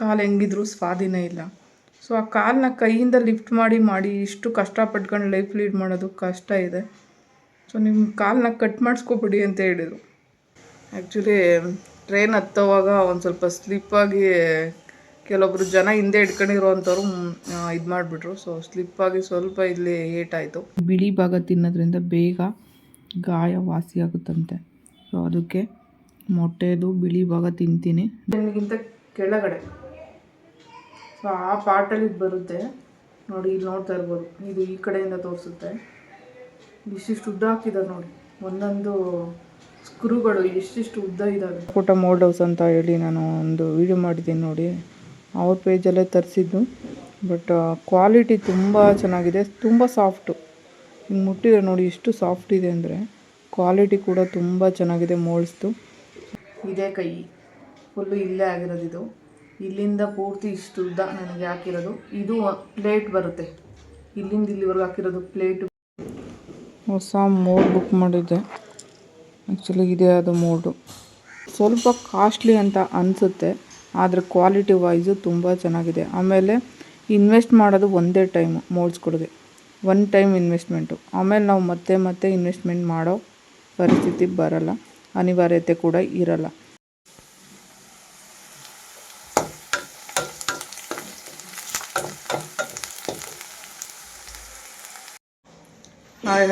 ಕಾಲು ಹೆಂಗಿದ್ರು ಸ್ವಾಧೀನ ಇಲ್ಲ. ಸೊ ಆ ಕಾಲನ್ನ ಕೈಯಿಂದ ಲಿಫ್ಟ್ ಮಾಡಿ ಮಾಡಿ ಇಷ್ಟು ಕಷ್ಟಪಟ್ಕೊಂಡು ಲೈಫ್ ಲೀಡ್ ಮಾಡೋದು ಕಷ್ಟ ಇದೆ. ಸೊ ನಿಮ್ಮ ಕಾಲನ್ನ ಕಟ್ ಮಾಡಿಸ್ಕೊಬಿಡಿ ಅಂತ ಹೇಳಿದರು. ಆ್ಯಕ್ಚುಲಿ ಟ್ರೈನ್ ಹತ್ತೋವಾಗ ಒಂದು ಸ್ವಲ್ಪ ಸ್ಲಿಪ್ಪಾಗಿ ಕೆಲವೊಬ್ರು ಜನ ಹಿಂದೆ ಇಟ್ಕೊಂಡಿರೋವಂಥವ್ರು ಇದು ಮಾಡಿಬಿಟ್ರು. ಸೊ ಸ್ಲಿಪ್ಪಾಗಿ ಸ್ವಲ್ಪ ಇಲ್ಲಿ ಏಟಾಯಿತು ಬಿಳಿ ಭಾಗ ತಿನ್ನೋದ್ರಿಂದ ಬೇಗ ಗಾಯ ವಾಸಿಯಾಗುತ್ತಂತೆ ಸೊ ಅದಕ್ಕೆ ಮೊಟ್ಟೆದು ಬಿಳಿ ಭಾಗ ತಿಂತೀನಿ. ನಿಮಗಿಂತ ಕೆಳಗಡೆ. ಸೊ ಆ ಪಾರ್ಟಲ್ಲಿ ಇದು ಬರುತ್ತೆ. ನೋಡಿ ಇಲ್ಲಿ ನೋಡ್ತಾ ಇರ್ಬೋದು. ಇದು ಈ ಕಡೆಯಿಂದ ತೋರಿಸುತ್ತೆ. ಇಷ್ಟಿಷ್ಟು ಉದ್ದ ಹಾಕಿದ್ದಾರೆ ನೋಡಿ. ಒಂದೊಂದು ಸ್ಕ್ರೂಗಳು ಎಷ್ಟಿಷ್ಟು ಉದ್ದ ಇದ್ದಾವೆ ಪುಟ ಮೋಲ್ಡ್ ಹೌಸ್ ಅಂತ ಹೇಳಿ ನಾನು ಒಂದು ವಿಡಿಯೋ ಮಾಡಿದ್ದೀನಿ ನೋಡಿ. ಅವ್ರ ಪೇಜಲ್ಲೇ ತರಿಸಿದ್ದು. ಬಟ್ ಕ್ವಾಲಿಟಿ ತುಂಬ ಚೆನ್ನಾಗಿದೆ. ತುಂಬ ಸಾಫ್ಟು ಹಿಂಗೆ ಮುಟ್ಟಿದ್ರೆ ನೋಡಿ ಎಷ್ಟು ಸಾಫ್ಟ್ ಇದೆ ಅಂದರೆ ಕ್ವಾಲಿಟಿ ಕೂಡ ತುಂಬ ಚೆನ್ನಾಗಿದೆ ಮೋಲ್ಡ್ಸ್ದು ಇದೇ ಕೈ. ಫುಲ್ಲು ಇಲ್ಲೇ ಆಗಿರೋದಿದು ಇದು. ಇಲ್ಲಿಂದ ಪೂರ್ತಿ ಇಷ್ಟು ಉದ್ದ ನನಗೆ ಹಾಕಿರೋದು. ಇದು ಪ್ಲೇಟ್ ಬರುತ್ತೆ. ಇಲ್ಲಿಂದ ಇಲ್ಲಿವರೆಗೂ ಹಾಕಿರೋದು ಪ್ಲೇಟ್. ಹೊಸ ಮೋಡ್ ಬುಕ್ ಮಾಡಿದ್ದೆ. ಆ್ಯಕ್ಚುಲಿ ಇದೆ ಅದು ಮೋಡು. ಸ್ವಲ್ಪ ಕಾಸ್ಟ್ಲಿ ಅಂತ ಅನಿಸುತ್ತೆ, ಆದರೆ ಕ್ವಾಲಿಟಿ ವೈಸು ತುಂಬ ಚೆನ್ನಾಗಿದೆ. ಆಮೇಲೆ ಇನ್ವೆಸ್ಟ್ ಮಾಡೋದು ಒಂದೇ ಟೈಮು ಮೋಡ್ಸ್ಗಳಿಗೆ ಒನ್ ಟೈಮ್ ಇನ್ವೆಸ್ಟ್ಮೆಂಟು. ಆಮೇಲೆ ನಾವು ಮತ್ತೆ ಮತ್ತೆ ಇನ್ವೆಸ್ಟ್ಮೆಂಟ್ ಮಾಡೋ ಪರಿಸ್ಥಿತಿ ಬರಲ್ಲ. ಅನಿವಾರ್ಯತೆ ಕೂಡ ಇರಲ್ಲ.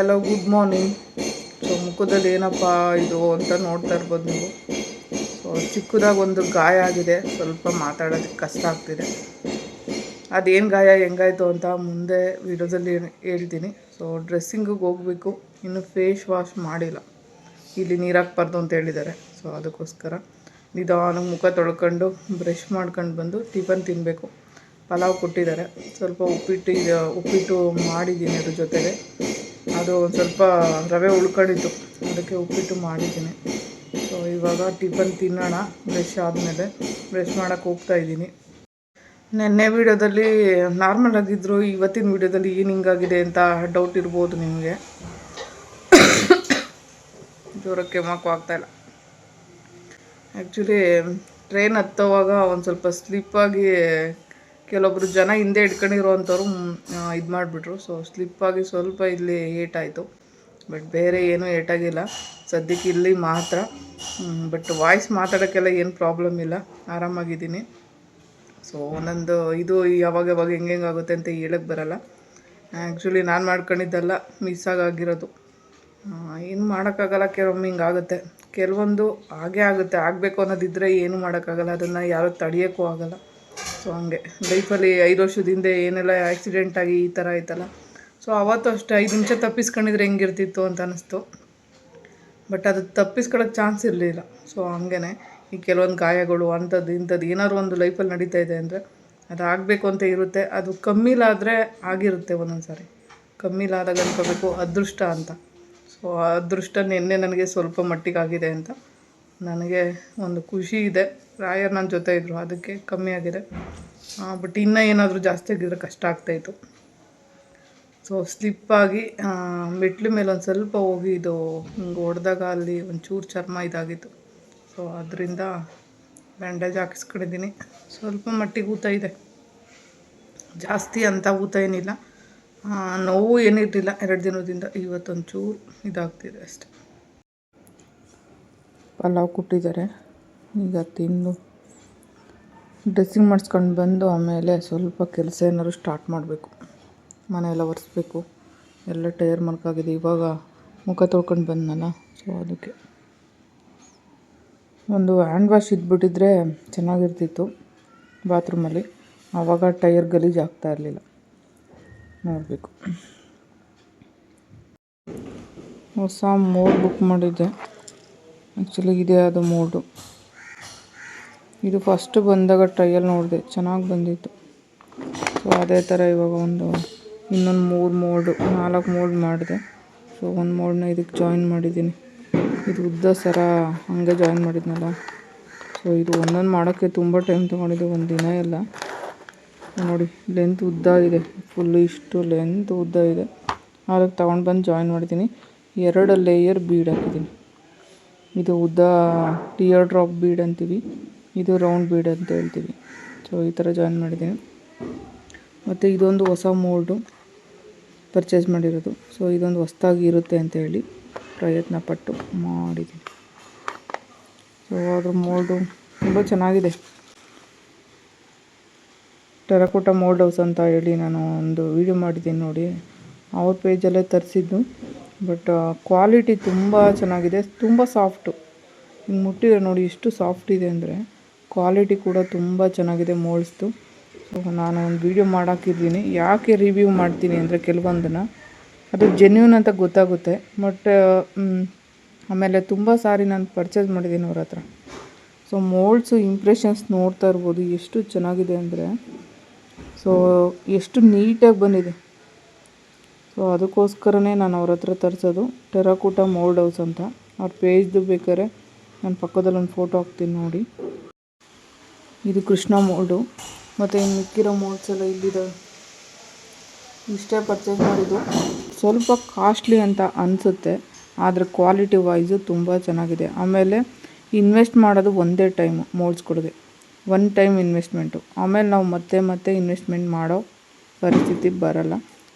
ಹಲೋ ಗುಡ್ ಮಾರ್ನಿಂಗ್ ಸೊ ಮುಖದಲ್ಲಿ ಏನಪ್ಪ ಇದು ಅಂತ ನೋಡ್ತಾ ಇರ್ಬೋದು ನೀವು. ಸೊ ಚಿಕ್ಕದಾಗಿ ಒಂದು ಗಾಯ ಆಗಿದೆ. ಸ್ವಲ್ಪ ಮಾತಾಡೋದಕ್ಕೆ ಕಷ್ಟ ಆಗ್ತಿದೆ. ಅದೇನು ಗಾಯ, ಹೆಂಗಾಯಿತು ಅಂತ ಮುಂದೆ ವಿಡಿಯೋದಲ್ಲಿ ಹೇಳ್ತೀನಿ. ಸೊ ಡ್ರೆಸ್ಸಿಂಗಿಗೆ ಹೋಗಬೇಕು. ಇನ್ನು ಫೇಸ್ ವಾಶ್ ಮಾಡಿಲ್ಲ. ಇಲ್ಲಿ ನೀರು ಹಾಕ್ಬಾರ್ದು ಅಂತ ಹೇಳಿದ್ದಾರೆ. ಸೊ ಅದಕ್ಕೋಸ್ಕರ ನಿಧಾನಕ್ಕೆ ಮುಖ ತೊಳ್ಕೊಂಡು ಬ್ರಷ್ ಮಾಡ್ಕೊಂಡು ಬಂದು ಟಿಫನ್ ತಿನ್ನಬೇಕು ಪಲಾವ್ ಕೊಟ್ಟಿದ್ದಾರೆ. ಸ್ವಲ್ಪ ಉಪ್ಪಿಟ್ಟು ಉಪ್ಪಿಟ್ಟು ಮಾಡಿದ್ದೀನಿ ಅದ್ರ ಜೊತೆಗೆ. ಅದು ಸ್ವಲ್ಪ ರವೆ ಉಳ್ಕೊಂಡಿತ್ತು. ಅದಕ್ಕೆ ಉಪ್ಪಿಟ್ಟು ಮಾಡಿದ್ದೀನಿ. ಸೊ ಇವಾಗ ಟಿಫನ್ ತಿನ್ನೋಣ. ಬ್ರಷ್ ಆದಮೇಲೆ ಬ್ರಷ್ ಮಾಡೋಕ್ಕೆ ಹೋಗ್ತಾ ಇದ್ದೀನಿ. ನೆನ್ನೆ ವೀಡಿಯೋದಲ್ಲಿ ನಾರ್ಮಲ್ ಆಗಿದ್ದರು ಇವತ್ತಿನ ವೀಡಿಯೋದಲ್ಲಿ ಏನು ಹಿಂಗಾಗಿದೆ ಅಂತ ಡೌಟ್ ಇರ್ಬೋದು ನಿಮಗೆ. ಜೋರಕ್ಕೆ ಮಾಕು ಆಗ್ತಾಯಿಲ್ಲ ಆ್ಯಕ್ಚುಲಿ ಟ್ರೈನ್ ಹತ್ತೋವಾಗ ಒಂದು ಸ್ವಲ್ಪ ಸ್ಲಿಪ್ಪಾಗಿ ಕೆಲವೊಬ್ರು ಜನ ಹಿಂದೆ ಹಿಡ್ಕೊಂಡಿರೋವಂಥವ್ರು ಇದು ಮಾಡಿಬಿಟ್ರು. ಸೊ ಸ್ಲಿಪ್ಪಾಗಿ ಸ್ವಲ್ಪ ಇಲ್ಲಿ ಏಟಾಯಿತು. ಬಟ್ ಬೇರೆ ಏನೂ ಏಟಾಗಿಲ್ಲ. ಸದ್ಯಕ್ಕೆ ಇಲ್ಲಿ ಮಾತ್ರ. ಬಟ್ ವಾಯ್ಸ್ ಮಾತಾಡೋಕ್ಕೆಲ್ಲ ಏನು ಪ್ರಾಬ್ಲಮ್ ಇಲ್ಲ. ಆರಾಮಾಗಿದ್ದೀನಿ. ಸೊ ಒಂದೊಂದು ಇದು ಯಾವಾಗ ಯಾವಾಗ ಹೆಂಗೆ ಆಗುತ್ತೆ ಅಂತ ಹೇಳಕ್ಕೆ ಬರಲ್ಲ. ಆ್ಯಕ್ಚುಲಿ ನಾನು ಮಾಡ್ಕೊಂಡಿದ್ದೆಲ್ಲ ಮಿಸ್ ಆಗಿರೋದು. ಏನು ಮಾಡೋಕ್ಕಾಗಲ್ಲ. ಕೆಲವೊಮ್ಮೆ ಹಿಂಗಾಗುತ್ತೆ ಕೆಲವೊಂದು ಹಾಗೇ ಆಗುತ್ತೆ. ಆಗಬೇಕು ಅನ್ನೋದಿದ್ದರೆ ಏನು ಮಾಡೋಕ್ಕಾಗಲ್ಲ. ಅದನ್ನು ಯಾರೂ ತಡೆಯೋಕ್ಕೂ ಆಗೋಲ್ಲ. ಸೊ ಹಂಗೆ. ಲೈಫಲ್ಲಿ ಐದು ವರ್ಷದ ಹಿಂದೆ ಏನೆಲ್ಲ ಆಕ್ಸಿಡೆಂಟ್ ಆಗಿ ಈ ಥರ ಆಯ್ತಲ್ಲ. ಸೊ ಅವತ್ತು ಅಷ್ಟೇ ಐದು ನಿಮಿಷ ತಪ್ಪಿಸ್ಕೊಂಡಿದ್ರೆ ಹೆಂಗಿರ್ತಿತ್ತು ಅಂತ ಅನ್ನಿಸ್ತು ಬಟ್ ಅದು ತಪ್ಪಿಸ್ಕೊಳ್ಳೋಕ್ಕೆ ಚಾನ್ಸ್ ಇರಲಿಲ್ಲ. ಸೊ ಹಂಗೇ ಈ ಕೆಲವೊಂದು ಗಾಯಗಳು ಅಂಥದ್ದು, ಇಂಥದ್ದು ಏನಾದ್ರು ಒಂದು ಲೈಫಲ್ಲಿ ನಡೀತಾ ಇದೆ ಅಂದರೆ ಅದು ಆಗಬೇಕು ಅಂತ ಇರುತ್ತೆ. ಅದು ಕಮ್ಮಿಲಾದರೆ ಆಗಿರುತ್ತೆ ಒಂದೊಂದು ಸಾರಿ ಕಮ್ಮಿಲಾದಾಗ ಅನ್ಕೋಬೇಕು, ಅದೃಷ್ಟ ಅಂತ. ಸೊ ಅದೃಷ್ಟ ನಿನ್ನೆ ನನಗೆ ಸ್ವಲ್ಪ ಮಟ್ಟಿಗಾಗಿದೆ ಅಂತ. ನನಗೆ ಒಂದು ಖುಷಿ ಇದೆ. ರಾಯರ್ ನನ್ನ ಜೊತೆ ಇದ್ದರು ಅದಕ್ಕೆ ಕಮ್ಮಿ ಆಗಿದೆ. ಬಟ್ ಇನ್ನೂ ಏನಾದರೂ ಜಾಸ್ತಿ ಆಗಿದ್ರೆ ಕಷ್ಟ ಆಗ್ತಾಯಿತ್ತು ಸೊ ಸ್ಲಿಪ್ಪಾಗಿ ಮೆಟ್ಲು ಮೇಲೆ ಒಂದು ಸ್ವಲ್ಪ ಹೋಗಿ ಇದು ಹಿಂಗೆ ಹೊಡೆದಾಗ ಅಲ್ಲಿ ಒಂಚೂರು ಚರ್ಮ ಇದಾಗಿತ್ತು. ಸೊ ಅದರಿಂದ ಬ್ಯಾಂಡೇಜ್ ಹಾಕಿಸ್ಕೊಂಡಿದ್ದೀನಿ. ಸ್ವಲ್ಪ ಮಟ್ಟಿಗೆ ಊತ ಇದೆ. ಜಾಸ್ತಿ ಅಂತ ಊತ ಏನಿಲ್ಲ. ನೋವು ಏನಿರಲಿಲ್ಲ. ಎರಡು ದಿನದಿಂದ. ಇವತ್ತೊಂಚೂರು ಇದಾಗ್ತಿದೆ ಅಷ್ಟೆ. ಪಲಾವ್ ಕೊಟ್ಟಿದ್ದಾರೆ. ಈಗ ತಿಂದು ಡ್ರೆಸ್ಸಿಂಗ್ ಮಾಡಿಸ್ಕೊಂಡು ಬಂದು ಆಮೇಲೆ ಸ್ವಲ್ಪ ಕೆಲಸ ಏನಾದ್ರು ಸ್ಟಾರ್ಟ್ ಮಾಡಬೇಕು. ಮನೆಯೆಲ್ಲ ಒರೆಸ್ಬೇಕು. ಎಲ್ಲ ಟೈರ್ ಆಗಿದೆ ಇವಾಗ ಮುಖ ತೊಳ್ಕೊಂಡು ಬಂದನಲ್ಲ ಸೊ ಅದಕ್ಕೆ. ಒಂದು ಹ್ಯಾಂಡ್ ವಾಶ್ ಇದ್ಬಿಟ್ಟಿದ್ರೆ ಚೆನ್ನಾಗಿರ್ತಿತ್ತು ಬಾತ್ರೂಮಲ್ಲಿ. ಆವಾಗ ಟೈರ್ ಗಲೀಜು ಆಗ್ತಾ ಇರಲಿಲ್ಲ. ನೋಡಬೇಕು. ಹೊಸ ಮೋರ್ ಬುಕ್ ಮಾಡಿದ್ದೆ. ಆ್ಯಕ್ಚುಲಿ ಇದೆ ಅದು ಮೋಡು. ಇದು ಫಸ್ಟ್ ಬಂದಾಗ ಟ್ರೈಯಲ್ಲಿ ನೋಡಿದೆ. ಚೆನ್ನಾಗಿ ಬಂದಿತ್ತು. ಸೊ ಅದೇ ಥರ ಇವಾಗ ಒಂದು ಇನ್ನೊಂದು ಮೂರು ಮೋಡು, ನಾಲ್ಕು ಮೋಡ್ ಮಾಡಿದೆ. ಸೊ ಒಂದು ಮೋಡನ್ನ ಇದಕ್ಕೆ ಜಾಯಿನ್ ಮಾಡಿದ್ದೀನಿ. ಇದು ಉದ್ದ ಸರ ಹಂಗೆ ಜಾಯಿನ್ ಮಾಡಿದ್ನಲ್ಲ. ಸೊ ಇದು ಒಂದೊಂದು ಮಾಡೋಕ್ಕೆ ತುಂಬ ಟೈಮ್ ತೊಗೊಂಡಿದೆ ಒಂದು ದಿನ ಎಲ್ಲ. ನೋಡಿ ಲೆಂತ್ ಉದ್ದ ಇದೆ. ಫುಲ್ಲು ಇಷ್ಟು ಲೆಂತ್ ಉದ್ದ ಇದೆ. ಅದಕ್ಕೆ ತೊಗೊಂಡು ಬಂದು ಜಾಯಿನ್ ಮಾಡಿದ್ದೀನಿ. ಎರಡು ಲೇಯರ್ ಬೀಡ್ ಹಾಕಿದ್ದೀನಿ. ಇದು ಉದ್ದ ಟಿಯರ್ ಡ್ರಾಪ್ ಬೀಡ್ ಅಂತೀವಿ. ಇದು ರೌಂಡ್ ಬೀಡ್ ಅಂತ ಹೇಳ್ತೀವಿ. ಸೊ ಈ ಥರ ಜಾಯಿನ್ ಮಾಡಿದ್ದೀನಿ. ಮತ್ತು ಇದೊಂದು ಹೊಸ ಮೋಲ್ಡು ಪರ್ಚೇಸ್ ಮಾಡಿರೋದು. ಸೊ ಇದೊಂದು ಹೊಸ್ದಾಗಿ ಇರುತ್ತೆ ಅಂತ ಹೇಳಿ ಪ್ರಯತ್ನ ಪಟ್ಟು ಮಾಡಿದ್ದೀನಿ. ಸೊ ಅದ್ರ ಮೋಲ್ಡು ತುಂಬ ಚೆನ್ನಾಗಿದೆ. ಟೆರಕೋಟ ಮೋಲ್ಡ್ ಹೌಸ್ ಅಂತ ಹೇಳಿ ನಾನು ಒಂದು ವೀಡಿಯೋ ಮಾಡಿದ್ದೀನಿ ನೋಡಿ. ಅವ್ರ ಪೇಜಲ್ಲೇ ತರಿಸಿದ್ದು. ಬಟ್ ಕ್ವಾಲಿಟಿ ತುಂಬ ಚೆನ್ನಾಗಿದೆ. ತುಂಬ ಸಾಫ್ಟು ಹಿಂಗೆ ಮುಟ್ಟಿದ್ರೆ ನೋಡಿ ಎಷ್ಟು ಸಾಫ್ಟ್ ಇದೆ ಅಂದರೆ ಕ್ವಾಲಿಟಿ ಕೂಡ ತುಂಬ ಚೆನ್ನಾಗಿದೆ ಮೋಲ್ಡ್ಸ್ದು ಸೊ ನಾನು ಒಂದು ವೀಡಿಯೋ ಮಾಡಾಕಿದ್ದೀನಿ ಯಾಕೆ ರಿವ್ಯೂ ಮಾಡ್ತೀನಿ ಅಂದರೆ ಕೆಲವೊಂದನ್ನು. ಅದು ಜೆನ್ಯೂನ್ ಅಂತ ಗೊತ್ತಾಗುತ್ತೆ. ಬಟ್ ಆಮೇಲೆ ತುಂಬ ಸಾರಿ ನಾನು ಪರ್ಚೇಸ್ ಮಾಡಿದ್ದೀನಿ ಅವ್ರ ಹತ್ರ. ಸೊ ಮೋಲ್ಡ್ಸು ಇಂಪ್ರೆಷನ್ಸ್ ನೋಡ್ತಾ ಇರ್ಬೋದು. ಎಷ್ಟು ಚೆನ್ನಾಗಿದೆ ಅಂದರೆ. ಸೊ ಎಷ್ಟು ನೀಟಾಗಿ ಬಂದಿದೆ. ಸೊ ಅದಕ್ಕೋಸ್ಕರನೇ ನಾನು ಅವ್ರ ಹತ್ರ ತರಿಸೋದು. ಟೆರಾಕೂಟ ಮೋಲ್ಡ್ ಹೌಸ್ ಅಂತ. ಅವ್ರ ಪೇಜ್ದು ಬೇಕಾದ್ರೆ ನಾನು ಪಕ್ಕದಲ್ಲಿ ಒಂದು ಫೋಟೋ ಹಾಕ್ತೀನಿ ನೋಡಿ. ಇದು ಕೃಷ್ಣ ಮೋಲ್ಡು. ಮತ್ತು ಇನ್ನು ಮಿಕ್ಕಿರೋ ಮೋಲ್ಡ್ಸ್ ಎಲ್ಲ ಇಲ್ಲಿದೆ. ಇಷ್ಟೇ ಪರ್ಚೇಸ್ ಮಾಡಿದ್ದು. ಸ್ವಲ್ಪ ಕಾಸ್ಟ್ಲಿ ಅಂತ ಅನಿಸುತ್ತೆ. ಆದರೆ ಕ್ವಾಲಿಟಿ ವೈಸು ತುಂಬ ಚೆನ್ನಾಗಿದೆ. ಆಮೇಲೆ ಇನ್ವೆಸ್ಟ್ ಮಾಡೋದು ಒಂದೇ ಟೈಮ್ ಮೋಲ್ಡ್ಸ್ಗಳಿಗೆ ಒನ್ ಟೈಮ್ ಇನ್ವೆಸ್ಟ್ಮೆಂಟು ಆಮೇಲೆ ನಾವು ಮತ್ತೆ ಮತ್ತೆ ಇನ್ವೆಸ್ಟ್ಮೆಂಟ್ ಮಾಡೋ ಪರಿಸ್ಥಿತಿ ಬರಲ್ಲ.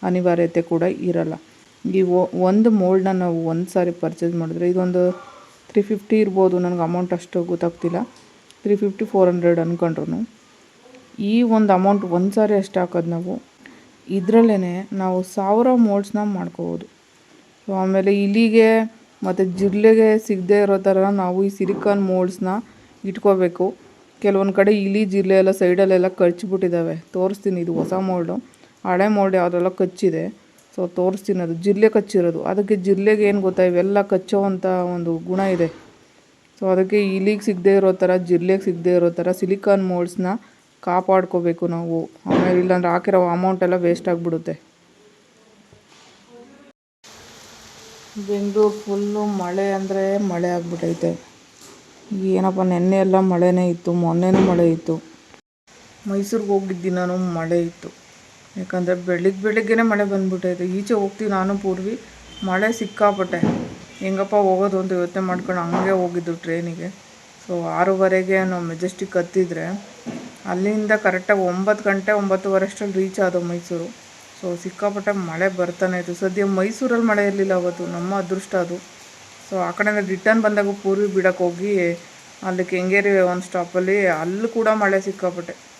ಅನಿವಾರ್ಯತೆ ಕೂಡ ಇರಲ್ಲ. ಈ ಒಂದು ಮೋಲ್ಡನ್ನ ನಾವು ಒಂದು ಸಾರಿ ಪರ್ಚೇಸ್ ಮಾಡಿದ್ರೆ ಇದೊಂದು ತ್ರೀ ಫಿಫ್ಟಿ ಇರ್ಬೋದು. ನನಗೆ ಅಮೌಂಟ್ ಅಷ್ಟು ಗೊತ್ತಾಗ್ತಿಲ್ಲ. ತ್ರೀ ಫಿಫ್ಟಿ ಫೋರ್ ಹಂಡ್ರೆಡ್ ಅಂದ್ಕೊಂಡ್ರು ಈ ಒಂದು ಅಮೌಂಟ್ ಒಂದು ಸಾರಿ ಅಷ್ಟು ಹಾಕೋದು ನಾವು. ಇದರಲ್ಲೇ ನಾವು ಸಾವಿರ ಮೋಲ್ಡ್ಸ್ನ ಮಾಡ್ಕೋಬೋದು. ಸೊ ಆಮೇಲೆ ಇಲಿಗೆ ಮತ್ತು ಜಿರಳೆಗೆ ಸಿಗದೇ ಇರೋ ಥರ ನಾವು ಈ ಸಿಲಿಕಾನ್ ಮೋಲ್ಡ್ಸ್ನ ಇಟ್ಕೋಬೇಕು. ಕೆಲವೊಂದು ಕಡೆ ಇಲಿ ಜಿರಳೆ ಎಲ್ಲ ಸೈಡಲ್ಲೆಲ್ಲ ಕಚ್ಚಿಬಿಟ್ಟಿದ್ದಾವೆ ತೋರಿಸ್ತೀನಿ, ಇದು ಹೊಸ ಮೋಲ್ಡು ಹಳೆ ಮೋಲ್ಡ್ ಯಾವುದೆಲ್ಲ ಕಚ್ಚಿದೆ. ಸೊ ತೋರಿಸ್ತೀನಿ ಅದು. ಜಿಲ್ಲೆ ಕಚ್ಚಿರೋದು. ಅದಕ್ಕೆ ಜಿಲ್ಲೆಗೆ ಏನು ಗೊತ್ತಾ? ಇವೆಲ್ಲ ಕಚ್ಚೋವಂಥ ಒಂದು ಗುಣ ಇದೆ. ಸೊ ಅದಕ್ಕೆ ಇಲಿಗೆ ಸಿಗದೆ ಇರೋ ಥರ, ಜಿಲ್ಲೆಗೆ ಸಿಗದೆ ಇರೋ ಥರ ಸಿಲಿಕಾನ್ ಮೋಲ್ಡ್ಸ್ನ ಕಾಪಾಡ್ಕೋಬೇಕು ನಾವು. ಆಮೇಲೆ ಇಲ್ಲಾಂದ್ರೆ ಹಾಕಿರೋ ಅಮೌಂಟ್ ಎಲ್ಲ ವೇಸ್ಟ್ ಆಗಿಬಿಡುತ್ತೆ. ಬೆಂಗಳೂರು ಫುಲ್ಲು ಮಳೆ ಅಂದರೆ ಮಳೆ ಆಗಿಬಿಟ್ಟೈತೆ ಏನಪ್ಪ, ನೆನ್ನೆ ಎಲ್ಲ ಮಳೆನೇ ಇತ್ತು. ಮೊನ್ನೆನೂ ಮಳೆ ಇತ್ತು. ಮೈಸೂರಿಗೆ ಹೋಗಿದ್ದು ನಾನು, ಮಳೆ ಇತ್ತು. ಯಾಕಂದರೆ ಬೆಳಿಗ್ಗೆ ಬೆಳಿಗ್ಗೆನೇ ಮಳೆ ಬಂದುಬಿಟ್ಟೈತೆ. ಈಚೆ ಹೋಗ್ತೀವಿ ನಾನು, ಪೂರ್ವಿ. ಮಳೆ ಸಿಕ್ಕಾಪಟ್ಟೆ. ಹೆಂಗಪ್ಪ ಹೋಗೋದು ಅಂತ ಯೋಚನೆ ಮಾಡ್ಕೊಂಡು ಹಂಗೆ ಹೋಗಿದ್ದು ಟ್ರೈನಿಗೆ. ಸೊ, ಆರೂವರೆಗೆ ನಾವು ಮೆಜೆಸ್ಟಿಕ್ ಹತ್ತಿದ್ರೆ ಅಲ್ಲಿಂದ ಕರೆಕ್ಟಾಗಿ ಒಂಬತ್ತು ಗಂಟೆ ಒಂಬತ್ತುವರೆ ಅಷ್ಟರಲ್ಲಿ ರೀಚ್ ಆದವು ಮೈಸೂರು. ಸೊ, ಸಿಕ್ಕಾಪಟ್ಟೆ ಮಳೆ ಬರ್ತಾನೆ ಇತ್ತು. ಸದ್ಯ ಮೈಸೂರಲ್ಲಿ ಮಳೆ ಇರಲಿಲ್ಲ ಅವತ್ತು. ನಮ್ಮ ಅದೃಷ್ಟ ಅದು. ಸೊ, ಆ ಕಡೆಯಿಂದ ರಿಟರ್ನ್ ಬಂದಾಗ ಪೂರ್ವಿ ಬಿಡೋಕ್ಕೆ ಹೋಗಿ ಅಲ್ಲಿ ಕೆಂಗೇರಿ ಒಂದು ಸ್ಟಾಪಲ್ಲಿ ಅಲ್ಲೂ ಕೂಡ ಮಳೆ ಸಿಕ್ಕಾಪಟ್ಟೆ.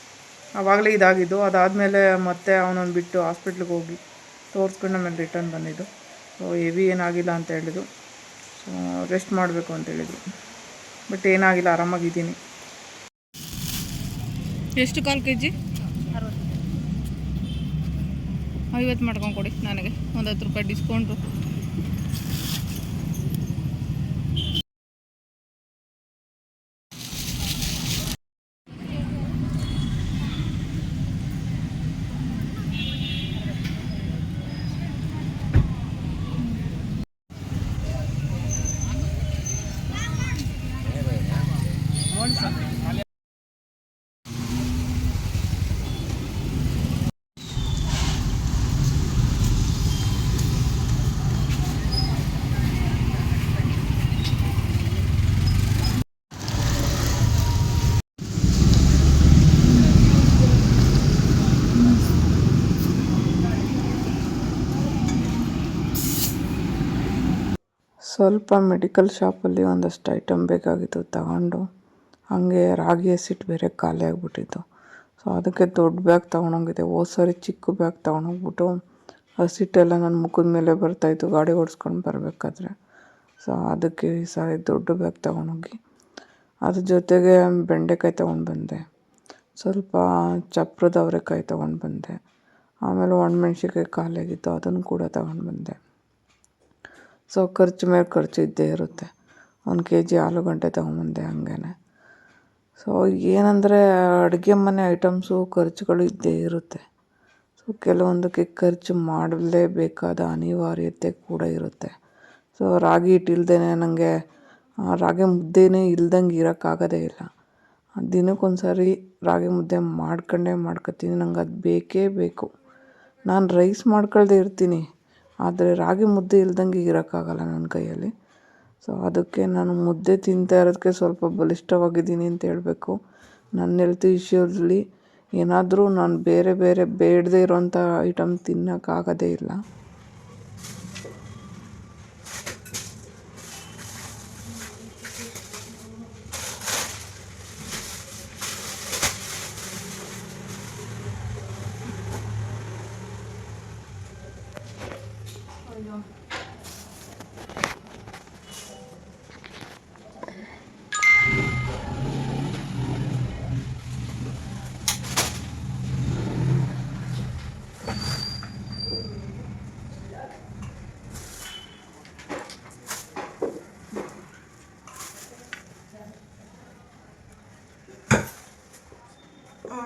ಆವಾಗಲೇ ಇದಾಗಿದ್ದು. ಅದಾದಮೇಲೆ ಮತ್ತೆ ಅವನನ್ನು ಬಿಟ್ಟು ಹಾಸ್ಪಿಟ್ಲಿಗೆ ಹೋಗಿ ತೋರಿಸ್ಕೊಂಡು ಆಮೇಲೆ ರಿಟರ್ನ್ ಬಂದಿದ್ದು. ಸೊ ಹೆವಿ ಏನಾಗಿಲ್ಲ ಅಂತ ಹೇಳಿದ್ರು. ಸೊ ರೆಸ್ಟ್ ಮಾಡಬೇಕು ಅಂತ ಹೇಳಿದರು. ಬಟ್ ಏನಾಗಿಲ್ಲ ಆರಾಮಾಗಿದ್ದೀನಿ ಎಷ್ಟು ಕಾಲು ಕೆ ಜಿ ಐವತ್ತು ಮಾಡ್ಕೊಂಡು ಕೊಡಿ ನನಗೆ. ಒಂದು ಹತ್ತು ರೂಪಾಯಿ ಡಿಸ್ಕೌಂಟು ಸ್ವಲ್ಪ ಮೆಡಿಕಲ್ ಶಾಪಲ್ಲಿ ಒಂದಷ್ಟು ಐಟಮ್ ಬೇಕಾಗಿತ್ತು ತಗೊಂಡು. ಹಾಗೆ ರಾಗಿ ಹಸಿಟ್ಟು ಬೇರೆ ಖಾಲಿ ಆಗಿಬಿಟ್ಟಿತ್ತು. ಸೊ ಅದಕ್ಕೆ ದೊಡ್ಡ ಬ್ಯಾಗ್ ತೊಗೊಂಡೋಗಿದ್ದೆ. ಹೋದ ಸಾರಿ ಚಿಕ್ಕ ಬ್ಯಾಗ್ ತೊಗೊಂಡೋಗ್ಬಿಟ್ಟು ಹಸಿಟ್ಟೆಲ್ಲ ನನ್ನ ಮುಖದ ಮೇಲೆ ಬರ್ತಾಯಿತ್ತು ಗಾಡಿ ಓಡಿಸ್ಕೊಂಡು ಬರಬೇಕಾದ್ರೆ. ಸೊ ಅದಕ್ಕೆ ಈ ಸಾರಿ ದೊಡ್ಡ ಬ್ಯಾಗ್ ತೊಗೊಂಡೋಗಿ. ಅದ್ರ ಜೊತೆಗೆ ಬೆಂಡೆಕಾಯಿ ತೊಗೊಂಡು ಬಂದೆ. ಸ್ವಲ್ಪ ಚಪ್ರದ ಅವರೆಕಾಯಿ ತೊಗೊಂಡು ಬಂದೆ. ಆಮೇಲೆ ಒಣಮೆಣ್ಸಿನ್ಕಾಯಿ ಖಾಲಿಯಾಗಿತ್ತು ಅದನ್ನು ಕೂಡ ತೊಗೊಂಡು ಬಂದೆ. ಸೊ ಖರ್ಚು ಮೇಲೆ ಖರ್ಚು ಇದ್ದೇ ಇರುತ್ತೆ. ಒಂದು ಕೆ ಜಿ ಆಲೂಗಡ್ಡೆ ತೊಗೊಂಬಂದೆ ಹಾಗೇನೆ. ಸೊ ಏನಂದರೆ ಅಡುಗೆ ಮನೆ ಐಟಮ್ಸು ಖರ್ಚುಗಳು ಇದ್ದೇ ಇರುತ್ತೆ. ಸೊ ಕೆಲವೊಂದಕ್ಕೆ ಖರ್ಚು ಮಾಡಲೇಬೇಕಾದ ಅನಿವಾರ್ಯತೆ ಕೂಡ ಇರುತ್ತೆ. ಸೊ ರಾಗಿ ಹಿಟ್ಟು ನನಗೆ ರಾಗಿ ಮುದ್ದೆನೇ ಇಲ್ದಂಗೆ ಇರೋಕ್ಕಾಗೋದೇ ಇಲ್ಲ. ದಿನಕ್ಕೊಂದು ಸಾರಿ ರಾಗಿ ಮುದ್ದೆ ಮಾಡ್ಕೊಂಡೇ ಮಾಡ್ಕೊತೀನಿ, ನಂಗೆ ಅದು ಬೇಕೇ ಬೇಕು. ನಾನು ರೈಸ್ ಮಾಡ್ಕೊಳ್ದೆ ಇರ್ತೀನಿ. ಆದರೆ ರಾಗಿ ಮುದ್ದೆ ಇಲ್ದಂಗೆ ಇರೋಕ್ಕಾಗಲ್ಲ ನನ್ನ ಕೈಯಲ್ಲಿ. ಸೊ ಅದಕ್ಕೆ ನಾನು ಮುದ್ದೆ ತಿಂತಾ ಇರೋದಕ್ಕೆ ಸ್ವಲ್ಪ ಬಲಿಷ್ಠವಾಗಿದ್ದೀನಿ ಅಂತ ಹೇಳಬೇಕು. ನನ್ನ ಹೆಲ್ತ್ ಇಶ್ಯೂಸಲ್ಲಿ ಏನಾದರೂ ನಾನು ಬೇರೆ ಬೇರೆ ಬೇಡದೇ ಇರೋಂಥ ಐಟಮ್ ತಿನ್ನೋಕ್ಕಾಗೋದೇ ಇಲ್ಲ.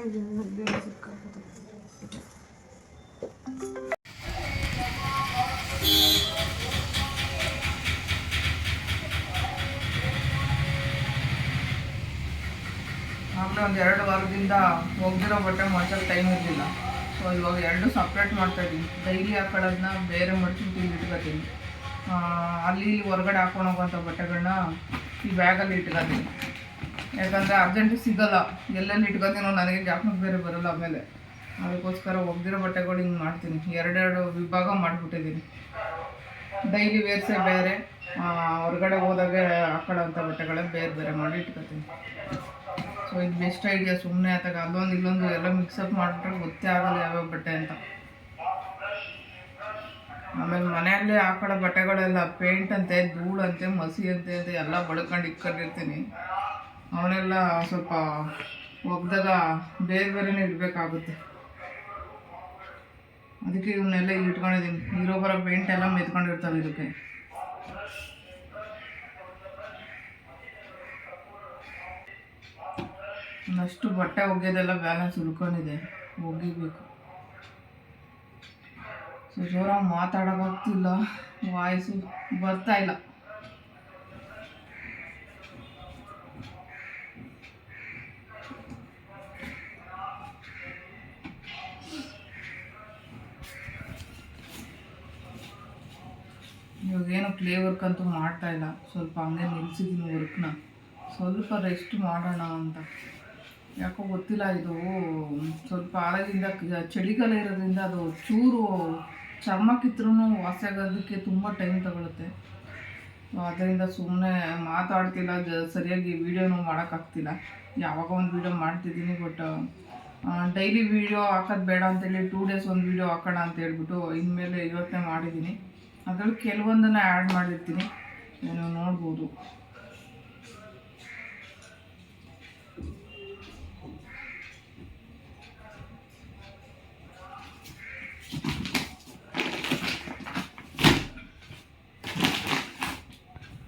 ಆಗಲೇ ಒಂದು ಎರಡು ವಾರದಿಂದ ಒಗ್ದಿರೋ ಬಟ್ಟೆ ಮಾಡ್ಸೋಕ್ಕೆ ಟೈಮ್ ಇರಲಿಲ್ಲ. ಸೊ ಇವಾಗ ಎರಡು ಸಪ್ರೇಟ್ ಮಾಡ್ತಾ ಇದ್ದೀನಿ ಡೈಲಿ ಹಾಕೊಳ್ಳೋದನ್ನ ಬೇರೆ ಮಡ್ಚಿಟ್ಟು ಇಲ್ಲಿ ಇಟ್ಕೋತೀನಿ. ಅಲ್ಲಿ ಇಲ್ಲಿ ಹೊರಗಡೆ ಹಾಕೊಂಡು ಹೋಗೋಂಥ ಬಟ್ಟೆಗಳನ್ನ ಈ ಬ್ಯಾಗಲ್ಲಿ ಇಟ್ಕೊತೀನಿ ಯಾಕಂದರೆ ಅರ್ಜೆಂಟಿಗೆ ಸಿಗಲ್ಲ. ಎಲ್ಲೆಲ್ಲಿ ಇಟ್ಕೊತೀನೋ ನನಗೆ ಜ್ಞಾಪಕ ಬೇರೆ ಬರಲ್ಲ ಆಮೇಲೆ. ಅದಕ್ಕೋಸ್ಕರ ಒಗ್ದಿರೋ ಬಟ್ಟೆಗಳು ಹಿಂಗೆ ಮಾಡ್ತೀನಿ. ಎರಡೆರಡು ವಿಭಾಗ ಮಾಡಿಬಿಟ್ಟಿದ್ದೀನಿ. ಡೈಲಿ ವೇರ್ಸೇ ಬೇರೆ. ಹೊರಗಡೆ ಹೋದಾಗ ಹಾಕೊಳ್ಳೋಂಥ ಬಟ್ಟೆಗಳೇ ಬೇರೆ ಬೇರೆ ಮಾಡಿ ಇಟ್ಕೊತೀನಿ. ಸೊ ಇದು ಬೆಸ್ಟ್ ಐಡಿಯಾ ಸುಮ್ಮನೆ ಆತಾಗ ಅಲ್ಲೊಂದು ಇಲ್ಲೊಂದು ಎಲ್ಲ ಮಿಕ್ಸಪ್ ಮಾಡಿಬಿಟ್ರೆ ಗೊತ್ತೇ ಆಗಲ್ಲ ಯಾವ್ಯಾವ ಬಟ್ಟೆ ಅಂತ. ಆಮೇಲೆ ಮನೆಯಲ್ಲೇ ಹಾಕೊಳ್ಳೋ ಬಟ್ಟೆಗಳೆಲ್ಲ ಪೇಂಟ್ ಅಂತೆ, ಧೂಳಂತೆ, ಮಸಿ ಅಂತೆ ಅಂತ ಎಲ್ಲ ಬಳ್ಕೊಂಡು ಇಟ್ಕೊಂಡಿರ್ತೀನಿ. ಅವನ್ನೆಲ್ಲ ಸ್ವಲ್ಪ ಒಗ್ದಾಗ ಬೇರೆ ಬೇರೆನೇ ಇಡಬೇಕಾಗುತ್ತೆ. ಅದಕ್ಕೆ ಇವನ್ನೆಲ್ಲ ಇಟ್ಕೊಂಡಿದ್ದೀನಿ. ಇರೋ ಬರೋ ಪೇಂಟ್ ಎಲ್ಲ ಮೆತ್ಕೊಂಡಿರ್ತಾವೆ ಇದಕ್ಕೆ. ಒಂದಷ್ಟು ಬಟ್ಟೆ ಒಗೆಯೋದೆಲ್ಲ ಬ್ಯಾಲೆನ್ಸ್ ಉಳ್ಕೊಂಡಿದೆ. ಒಗಿಬೇಕು. ಸೊ, ಜೋರಾಗಿ ಮಾತಾಡೋಕ್ಕಾಗ್ತಿಲ್ಲ ವಾಯ್ಸು ಬರ್ತಾ ಇಲ್ಲ. ಇವಾಗೇನು ಕ್ಲೇ ವರ್ಕ್ ಅಂತೂ ಮಾಡ್ತಾ ಇಲ್ಲ. ಸ್ವಲ್ಪ ಹಂಗೆ ನಿಲ್ಸಿದ್ದೀನಿ ವರ್ಕ್ನ ಸ್ವಲ್ಪ ರೆಸ್ಟ್ ಮಾಡೋಣ ಅಂತ. ಯಾಕೋ ಗೊತ್ತಿಲ್ಲ ಇದು ಸ್ವಲ್ಪ ಆಳದಿಂದ ಚಳಿಗಾಲ ಇರೋದ್ರಿಂದ ಅದು ಚೂರು ಚರ್ಮ ಕಿತ್ರೂ ವಾಸಿ ಆಗೋದಕ್ಕೆ ತುಂಬ ಟೈಮ್ ತಗೊಳುತ್ತೆ. ಅದರಿಂದ ಸುಮ್ಮನೆ ಮಾತಾಡ್ತಿಲ್ಲ, ಜ ಸರಿಯಾಗಿ ವೀಡಿಯೋನೂ ಮಾಡೋಕ್ಕಾಗ್ತಿಲ್ಲ. ಯಾವಾಗ ಒಂದು ವೀಡಿಯೋ ಮಾಡ್ತಿದ್ದೀನಿ ಬಟ್ ಡೈಲಿ ವೀಡಿಯೋ ಹಾಕೋದು ಬೇಡ ಅಂತೇಳಿ ಟೂ ಡೇಸ್ ಒಂದು ವೀಡಿಯೋ ಹಾಕೋಣ ಅಂತ ಹೇಳ್ಬಿಟ್ಟು ಇನ್ಮೇಲೆ ಇವತ್ತೇ ಮಾಡಿದ್ದೀನಿ. ಅದರಲ್ಲಿ ಕೆಲವೊಂದನ್ನು ಆ್ಯಡ್ ಮಾಡಿರ್ತೀನಿ. ನೀವು ನೋಡ್ಬೋದು.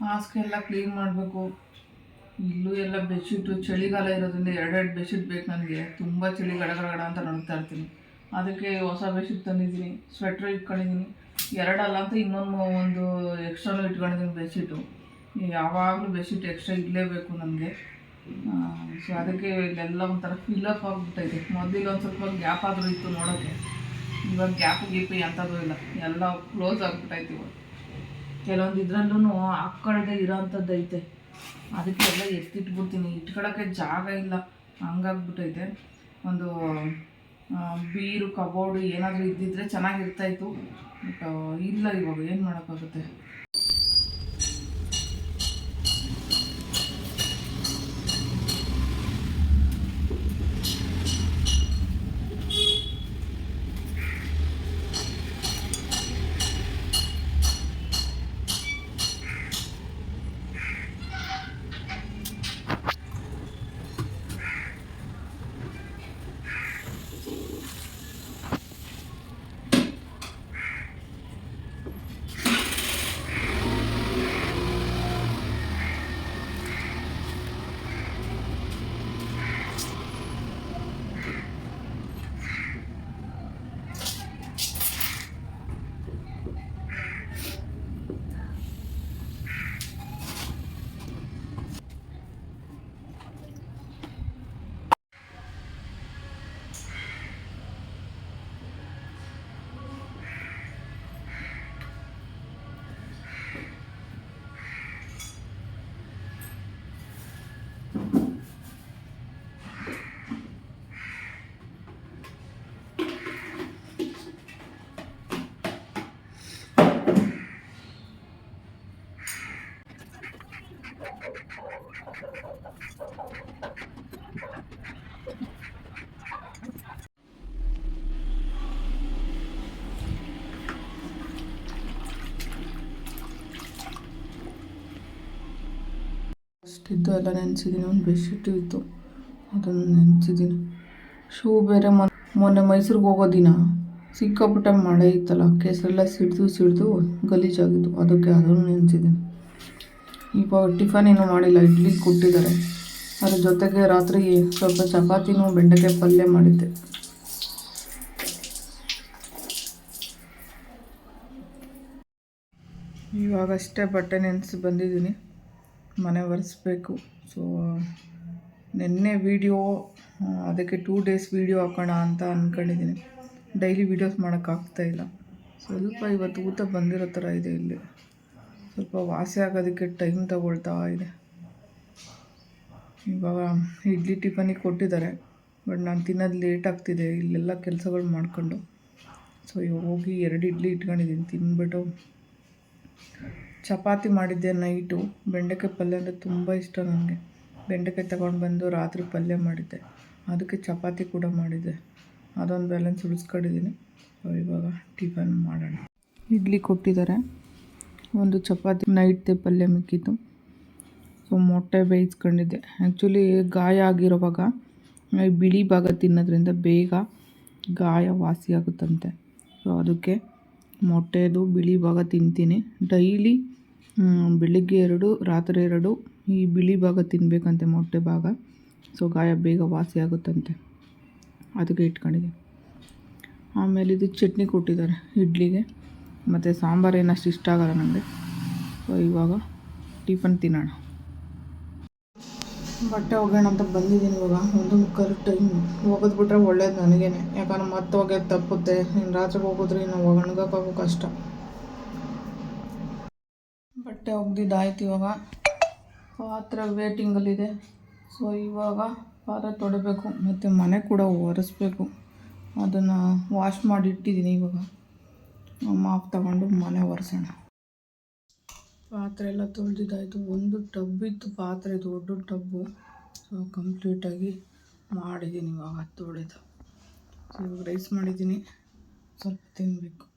ಮಾಸ್ಕ್ ಎಲ್ಲ ಕ್ಲೀನ್ ಮಾಡಬೇಕು. ಇಲ್ಲೂ ಎಲ್ಲ ಬೆಡ್ಶೀಟು ಚಳಿಗಾಲ ಇರೋದ್ರಿಂದ ಎರಡೆರಡು ಬೆಡ್ಶೀಟ್ ಬೇಕು ನನಗೆ. ತುಂಬ ಚಳಿ ಗಡಗಡ ಅಂತ ನಡ್ತಾ ಇರ್ತೀನಿ. ಅದಕ್ಕೆ ಹೊಸ ಬೆಡ್ಶೀಟ್ ತಂದಿದ್ದೀನಿ. ಸ್ವೆಟ್ರ್ ಇಟ್ಕೊಂಡಿದ್ದೀನಿ. ಎರಡಲ್ಲ ಅಂತ ಇನ್ನೊಂದು ಒಂದು ಎಕ್ಸ್ಟ್ರಾ ಇಟ್ಕೊಂಡಿದ್ದೀನಿ ಬೆಡ್ಶೀಟು. ಯಾವಾಗಲೂ ಬೆಡ್ಶೀಟ್ ಎಕ್ಸ್ಟ್ರಾ ಇರಲೇಬೇಕು ನನಗೆ ಸೊ ಅದಕ್ಕೆ ಇಲ್ಲೆಲ್ಲ ಒಂಥರ ಫಿಲ್ಲಪ್ ಆಗಿಬಿಟ್ಟೈತೆ. ಮೊದಲಿಗೆ ಒಂದು ಸ್ವಲ್ಪ ಗ್ಯಾಪ್ ಆದರೂ ಇತ್ತು ನೋಡೋಕ್ಕೆ ಇವಾಗ ಗ್ಯಾಪ್ ಗೀಪ್ ಎಂಥದ್ದು ಇಲ್ಲ. ಎಲ್ಲ ಕ್ಲೋಸ್ ಆಗಿಬಿಟ್ಟೈತೆ ಇವಾಗ. ಕೆಲವೊಂದು ಇದರಲ್ಲೂ ಹಾಕ್ಕೊಳ್ದೆ ಇರೋಂಥದ್ದು ಐತೆ. ಅದಕ್ಕೆ ಎಲ್ಲ ಎತ್ತಿಟ್ಬಿಡ್ತೀನಿ. ಇಟ್ಕೊಳ್ಳೋಕ್ಕೆ ಜಾಗ ಇಲ್ಲ. ಹಂಗಾಗ್ಬಿಟ್ಟೈತೆ. ಒಂದು ಬೀರು ಕಬೋರ್ಡು ಏನಾದರೂ ಇದ್ದಿದ್ರೆ ಚೆನ್ನಾಗಿರ್ತಾಯಿತ್ತು ಬಟ್ ಇಲ್ಲ ಇವಾಗ ಏನು ಮಾಡೋಕ್ಕಾಗುತ್ತೆ? ಇದ್ದು ಎಲ್ಲ ನೆನೆಸಿದ್ದೀನಿ ಒಂದು ಬೆಡ್ಶೀಟು ಇತ್ತು. ಅದನ್ನು ನೆನೆಸಿದ್ದೀನಿ ಶೂ ಬೇರೆ ಮೊನ್ ಮೊನ್ನೆ ಮೈಸೂರಿಗೆ ಹೋಗೋ ದಿನ. ಸಿಕ್ಕಾಪಟ್ಟೆ ಮಳೆ ಇತ್ತಲ್ಲ ಕೇಸರೆಲ್ಲ ಸಿಡ್ದು ಸಿಡ್ದು ಗಲೀಜಾಗಿತ್ತು. ಅದಕ್ಕೆ ಅದನ್ನು ನೆನೆಸಿದ್ದೀನಿ ಇವಾಗ ಟಿಫನ್ ಏನೂ ಮಾಡಿಲ್ಲ, ಇಡ್ಲಿ ಕೊಟ್ಟಿದ್ದಾರೆ. ಅದ್ರ ಜೊತೆಗೆ ರಾತ್ರಿ ಸ್ವಲ್ಪ ಚಪಾತಿನೂ ಬೆಂಡೆಕಾಯಿ ಪಲ್ಯ ಮಾಡಿದ್ದೆ. ಇವಾಗಷ್ಟೇ ಬಟ್ಟೆ ನೆನೆಸಿ ಬಂದಿದ್ದೀನಿ. ಮನೆ ಒರೆಸ್ಬೇಕು. ಸೊ ನಿನ್ನೆ ವೀಡಿಯೋ ಅದಕ್ಕೆ ಟೂ ಡೇಸ್ ವೀಡಿಯೋ ಹಾಕೋಣ ಅಂತ ಅಂದ್ಕೊಂಡಿದ್ದೀನಿ ಡೈಲಿ ವೀಡಿಯೋಸ್ ಮಾಡೋಕ್ಕಾಗ್ತಾಯಿಲ್ಲ ಸ್ವಲ್ಪ ಇವತ್ತು ಊತ ಬಂದಿರೋ ಥರ ಇದೆ ಇಲ್ಲಿ. ಸ್ವಲ್ಪ ವಾಸಿ ಆಗೋದಕ್ಕೆ ಟೈಮ್ ತಗೊಳ್ತಾ ಇದೆ. ಇವಾಗ ಇಡ್ಲಿ ಟಿಫನಿಗೆ ಕೊಟ್ಟಿದ್ದಾರೆ ಬಟ್ ನಾನು ತಿನ್ನೋದು ಲೇಟ್ ಆಗ್ತಿದೆ. ಇಲ್ಲೆಲ್ಲ ಕೆಲಸಗಳು ಮಾಡ್ಕೊಂಡು. ಸೊ ಇವಾಗ ಹೋಗಿ ಎರಡು ಇಡ್ಲಿ ಇಟ್ಕೊಂಡಿದ್ದೀನಿ ತಿಂದ್ಬಿಟ್ಟು ಚಪಾತಿ ಮಾಡಿದ್ದೆ ನೈಟು. ಬೆಂಡೆಕಾಯಿ ಪಲ್ಯ ಅಂದರೆ ತುಂಬ ಇಷ್ಟ ನನಗೆ ಬೆಂಡೆಕಾಯಿ ತಗೊಂಡು ಬಂದು ರಾತ್ರಿ ಪಲ್ಯ ಮಾಡಿದ್ದೆ. ಅದಕ್ಕೆ ಚಪಾತಿ ಕೂಡ ಮಾಡಿದ್ದೆ. ಅದೊಂದು ಬ್ಯಾಲೆನ್ಸ್ ಉಳಿಸ್ಕೊಂಡಿದ್ದೀನಿ ಇವಾಗ ಟಿಫನ್ ಮಾಡೋಣ. ಇಡ್ಲಿ ಕೊಟ್ಟಿದ್ದಾರೆ ಒಂದು ಚಪಾತಿ ನೈಟ್ದೆ ಪಲ್ಯ ಮಿಕ್ಕಿತ್ತು. ಸೊ ಮೊಟ್ಟೆ ಬೇಯಿಸ್ಕೊಂಡಿದ್ದೆ. ಆ್ಯಕ್ಚುಲಿ ಗಾಯ ಆಗಿರೋವಾಗ ಬಿಳಿ ಭಾಗ ತಿನ್ನೋದ್ರಿಂದ ಬೇಗ ಗಾಯ ವಾಸಿಯಾಗುತ್ತಂತೆ ಸೊ ಅದಕ್ಕೆ ಮೊಟ್ಟೆದು ಬಿಳಿ ಭಾಗ ತಿಂತೀನಿ. ಡೈಲಿ ಬೆಳಿಗ್ಗೆ ಎರಡು, ರಾತ್ರಿ ಎರಡು ಈ ಬಿಳಿ ಭಾಗ ತಿನ್ನಬೇಕಂತೆ ಮೊಟ್ಟೆ ಭಾಗ. ಸೊ ಗಾಯ ಬೇಗ ವಾಸಿ ಆಗುತ್ತಂತೆ. ಅದಕ್ಕೆ ಇಟ್ಕೊಂಡಿದ್ದೆ ಆಮೇಲೆ ಇದು ಚಟ್ನಿ ಕೊಟ್ಟಿದ್ದಾರೆ ಇಡ್ಲಿಗೆ. ಮತ್ತು ಸಾಂಬಾರು ಏನಷ್ಟು ಇಷ್ಟ ಆಗಲ್ಲ ನನಗೆ ಸೊ ಇವಾಗ ಟಿಫನ್ ತಿನ್ನೋಣ. ಬಟ್ಟೆ ಒಗೆಯೋಣ ಅಂತ ಬಂದಿದ್ದೀನಿ ಇವಾಗ. ಒಂದು ಕರೆಕ್ಟ್ ಟೈಮ್ ಹೋಗೋದು ಬಿಟ್ರೆ ಒಳ್ಳೇದು ನನಗೇನೆ. ಯಾಕಂದ್ರೆ ಮತ್ತೆ ಒಗೆಯೋದು ತಪ್ಪುತ್ತೆ. ಇನ್ನು ರಾತ್ರಿಗೆ ಹೋಗಿದ್ರೆ ಇನ್ನು ಒಣಗಕ್ಕಾಗೋ ಕಷ್ಟ. ಬಟ್ಟೆ ಒಗ್ದಿದ್ದಾಯ್ತು ಇವಾಗ. ಪಾತ್ರೆ ವೇಟಿಂಗಲ್ಲಿದೆ ಸೊ ಇವಾಗ ಪಾತ್ರೆ ತೊಡಬೇಕು. ಮತ್ತು ಮನೆ ಕೂಡ ಒರೆಸ್ಬೇಕು. ಅದನ್ನು ವಾಶ್ ಮಾಡಿ ಇಟ್ಟಿದ್ದೀನಿ ಇವಾಗ. ಮಾಪ್ ತಗೊಂಡು ಮನೆ ಒರೆಸೋಣ. ಪಾತ್ರೆ ಎಲ್ಲ ತೊಳೆದಿದ್ದಾಯಿತು. ಒಂದು ಟಬ್ ಇತ್ತು ಪಾತ್ರೆ, ದೊಡ್ಡ ಟಬ್ಬು. ಸೊ ಕಂಪ್ಲೀಟಾಗಿ ಮಾಡಿದ್ದೀನಿ ಇವಾಗ ತೊಳೆದು. ಸೊ ಇವಾಗ ರೈಸ್ ಮಾಡಿದ್ದೀನಿ ಸ್ವಲ್ಪ ತಿನ್ನಬೇಕು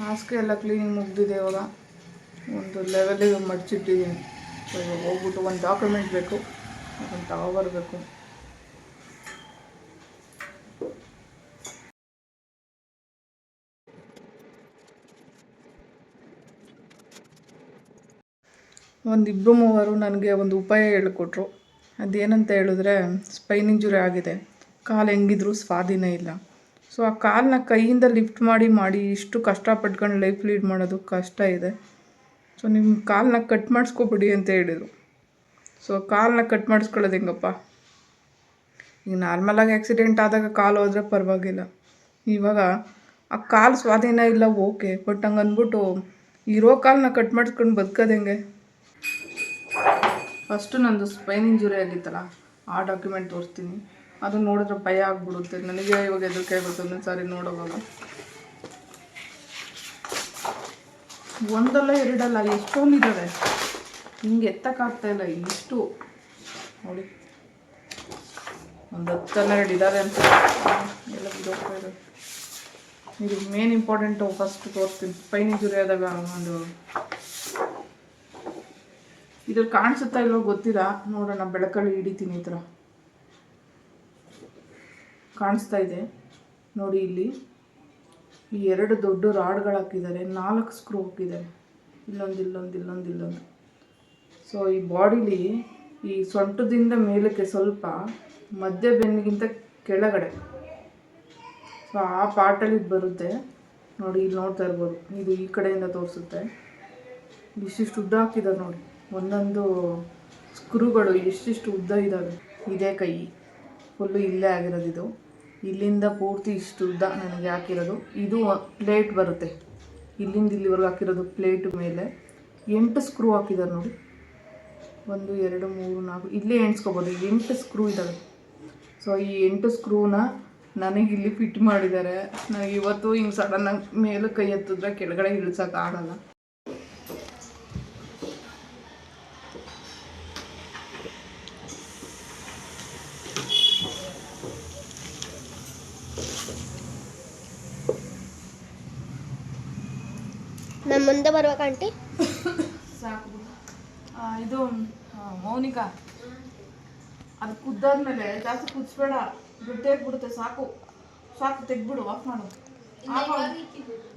ಹಾಸಿಗೆ ಎಲ್ಲ ಕ್ಲೀನಿಂಗ್ ಮುಗ್ದಿದೆ ಇವಾಗ. ಒಂದು ಲೆವೆಲಿಗೆ ಮಡಚಿಟ್ಟಿದ್ದೀನಿ. ಸೊ ಇವಾಗ ಹೋಗ್ಬಿಟ್ಟು ಒಂದು ಡಾಕ್ಯುಮೆಂಟ್ ಬೇಕು. ಅದನ್ನು ತಗೊಬರ್ಬೇಕು. ಒಂದಿಬ್ಬರು ಮೂವರು ನನಗೆ ಒಂದು ಉಪಾಯ ಹೇಳಿಕೊಟ್ರು. ಅದೇನಂತ ಹೇಳಿದ್ರೆ ಸ್ಪೈನ್ ಇಂಜುರಿ ಆಗಿದೆ. ಕಾಲು ಹೆಂಗಿದ್ರು ಸ್ವಾಧೀನ ಇಲ್ಲ. ಸೊ ಆ ಕಾಲನ್ನ ಕೈಯಿಂದ ಲಿಫ್ಟ್ ಮಾಡಿ ಮಾಡಿ ಇಷ್ಟು ಕಷ್ಟಪಟ್ಕೊಂಡು ಲೈಫ್ ಲೀಡ್ ಮಾಡೋದು ಕಷ್ಟ ಇದೆ. ಸೊ ನಿಮ್ಮ ಕಾಲನ್ನ ಕಟ್ ಮಾಡಿಸ್ಕೊಬಿಡಿ ಅಂತ ಹೇಳಿದರು. ಸೊ ಕಾಲನ್ನ ಕಟ್ ಮಾಡಿಸ್ಕೊಳ್ಳೋದು ಹೆಂಗಪ್ಪ? ಈಗ ನಾರ್ಮಲಾಗಿ ಆ್ಯಕ್ಸಿಡೆಂಟ್ ಆದಾಗ ಕಾಲು ಹೋದರೆ ಪರವಾಗಿಲ್ಲ. ಇವಾಗ ಆ ಕಾಲು ಸ್ವಾಧೀನ ಇಲ್ಲ ಓಕೆ ಬಟ್ ಹಂಗೆ ಅಂದ್ಬಿಟ್ಟು ಇರೋ ಕಾಲನ್ನ ಕಟ್ ಮಾಡಿಸ್ಕೊಂಡು ಬದುಕೋದು ಹೆಂಗೆ? ಫಸ್ಟು ನಂದು ಸ್ಪೈನ್ ಇಂಜುರಿ ಆಗಿತ್ತಲ್ಲ, ಆ ಡಾಕ್ಯುಮೆಂಟ್ ತೋರಿಸ್ತೀನಿ. ಅದು ನೋಡಿದ್ರೆ ಭಯ ಆಗ್ಬಿಡುತ್ತೆ. ನನಗೆ ಇವಾಗ ಹೆದರಿಕೆ ಆಗುತ್ತೆ ಒಂದೊಂದು ಸಾರಿ ನೋಡೋವಾಗ. ಒಂದಲ್ಲ ಎರಡಲ್ಲ ಎಷ್ಟೊಂದು ಇದ್ದಾವೆ ಹಿಂಗೆ ಎತ್ತಕ್ಕಾಗ್ತಾ ಇಲ್ಲ, ಇಷ್ಟು. ನೋಡಿ. ಒಂದು ಹತ್ತು ಇದ್ದಾರೆ ಅಂತ. ಎಲ್ಲ ಇದೆ. ಇದು ಮೇನ್ ಇಂಪಾರ್ಟೆಂಟು ಫಸ್ಟ್ ತೋರಿಸ್ತೀನಿ. ಪೈನಿ ಜುರಿ ಆದಾಗ ಒಂದು ಇದ್ರಲ್ಲಿ ಕಾಣಿಸುತ್ತಾ ಇಲ್ವೋ ಗೊತ್ತಿಲ್ಲ. ನೋಡೋಣ, ಬೆಳಕಲ್ಲಿ ಹಿಡಿತೀನಿ ಈ ಥರ. ಕಾಣಿಸ್ತಾ ಇದೆ. ನೋಡಿ ಇಲ್ಲಿ. ಈ ಎರಡು ದೊಡ್ಡ ರಾಡ್ಗಳು ಹಾಕಿದ್ದಾರೆ. ನಾಲ್ಕು ಸ್ಕ್ರೂ ಹಾಕಿದ್ದಾರೆ. ಇಲ್ಲೊಂದು ಇಲ್ಲೊಂದು ಇಲ್ಲೊಂದು ಇಲ್ಲೊಂದು. ಸೊ ಈ ಬಾಡಿಲಿ ಈ ಸೊಂಟದಿಂದ ಮೇಲಕ್ಕೆ ಸ್ವಲ್ಪ ಮಧ್ಯ ಬೆನ್ನಿಗಿಂತ ಕೆಳಗಡೆ. ಸೊ ಆ ಪಾರ್ಟಲ್ಲಿ ಬರುತ್ತೆ. ನೋಡಿ, ಇಲ್ಲಿ ನೋಡ್ತಾ ಇರ್ಬೋದು. ಇದು ಈ ಕಡೆಯಿಂದ ತೋರಿಸುತ್ತೆ. ಇಷ್ಟಿಷ್ಟು ಉದ್ದ ಹಾಕಿದ್ದಾರೆ ನೋಡಿ. ಒಂದೊಂದು ಸ್ಕ್ರೂಗಳು ಎಷ್ಟಿಷ್ಟು ಉದ್ದ ಇದ್ದಾವೆ. ಇದೇ ಕೈ. ಫುಲ್ಲು ಇಲ್ಲೇ ಆಗಿರೋದು ಇದು. ಇಲ್ಲಿಂದ ಪೂರ್ತಿ ಇಷ್ಟು ಉದ್ದ ನನಗೆ ಹಾಕಿರೋದು. ಇದು ಪ್ಲೇಟ್ ಬರುತ್ತೆ. ಇಲ್ಲಿಂದ ಇಲ್ಲಿವರೆಗೂ ಹಾಕಿರೋದು ಪ್ಲೇಟ್ ಮೇಲೆ. ಎಂಟು ಸ್ಕ್ರೂ ಹಾಕಿದ್ದಾರೆ ನೋಡಿ. ಒಂದು, ಎರಡು, ಮೂರು, ನಾಲ್ಕು. ಇಲ್ಲೇ ಎಣಿಸ್ಕೊಬೋದು. ಎಂಟು ಸ್ಕ್ರೂ ಇದ್ದಾವೆ. ಸೊ ಈ ಎಂಟು ಸ್ಕ್ರೂನ ನನಗೆ ಇಲ್ಲಿ ಫಿಟ್ ಮಾಡಿದ್ದಾರೆ. ನನಗೆ ಇವತ್ತು ಹಿಂಗೆ ಸಡನ್ನಾಗಿ ಮೇಲೆ ಕೈ ಎತ್ತಿದ್ರೆ ಕೆಳಗಡೆ ಇಳಿಸೋಕ್ಕಾಗಲ್ಲ ಮುಂದೆ ಬರ್ಬೇಕಾ ಆಂಟಿ ಇದು ಆ, ಮೌನಿಕಾ. ಅದು ಕುದ್ದಾದ್ಮೇಲೆ ಜಾಸ್ತಿ ಕುದಿಸ್ಬೇಡ ಬಿಡುತ್ತೆ ಸಾಕು. ಸಾಕು ತೆಗ್ಬಿಡು ಆಫ್ ಮಾಡು.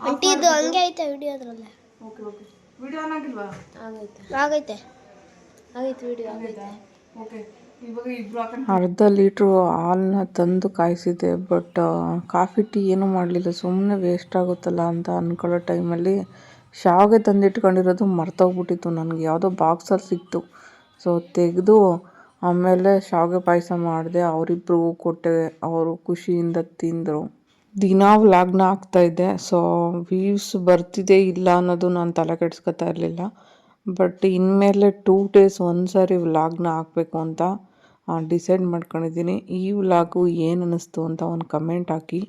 ಆಂಟಿ ಇದು ಹಂಗೆ ಐತೆ ವಿಡಿಯೋದ್ರಲ್ಲೇ ಓಕೆ ಓಕೆ. ವಿಡಿಯೋ ಆಗಿಲ್ವಾ? ಆಗೈತೆ ಆಗೈತೆ ಆಗೈತೆ ವಿಡಿಯೋ ಆಗೈತೆ ಓಕೆ. ಇವಾಗ ಇಬ್ರು ಹಾಕೊಂಡು ಅರ್ಧ ಲೀಟ್ರು ಹಾಲನ್ನ ತಂದು ಕಾಯಿಸಿದೆ ಬಟ್ ಕಾಫಿ ಟೀ ಏನೂ ಮಾಡಲಿಲ್ಲ. ಸುಮ್ಮನೆ ವೇಸ್ಟ್ ಆಗುತ್ತಲ್ಲ ಅಂತ ಅಂದ್ಕೊಳ್ಳೋ ಟೈಮಲ್ಲಿ ಶಾವಿಗೆ ತಂದಿಟ್ಕೊಂಡಿರೋದು ಮರ್ತೋಗ್ಬಿಟ್ಟಿತ್ತು. ನನಗೆ ಯಾವುದೋ ಬಾಕ್ಸಲ್ಲಿ ಸಿಕ್ತು. ಸೊ ತೆಗೆದು ಆಮೇಲೆ ಶಾವಿಗೆ ಪಾಯಸ ಮಾಡಿದೆ. ಅವರಿಬ್ರಿಗೂ ಕೊಟ್ಟೆ. ಅವರು ಖುಷಿಯಿಂದ ತಿಂದರು. ದಿನಾ ವ್ಲಾಗ್ನ ಹಾಕ್ತಾಯಿದ್ದೆ ಸೊ ವೀವ್ಸ್ ಬರ್ತಿದೆ ಇಲ್ಲ ಅನ್ನೋದು ನಾನು ತಲೆ ಕೆಡಿಸ್ಕೊತಾ ಇರಲಿಲ್ಲ. ಬಟ್ ಇನ್ಮೇಲೆ ಟೂ ಡೇಸ್ ಒಂದ್ಸರಿ ವ್ಲಾಗ್ನ ಹಾಕಬೇಕು ಅಂತ ಡಿಸೈಡ್ ಮಾಡ್ಕೊಂಡಿದ್ದೀನಿ. ಈ ವ್ಲಾಗು ಏನು ಅನ್ನಿಸ್ತು ಅಂತ ಒಂದು ಕಮೆಂಟ್ ಹಾಕಿ.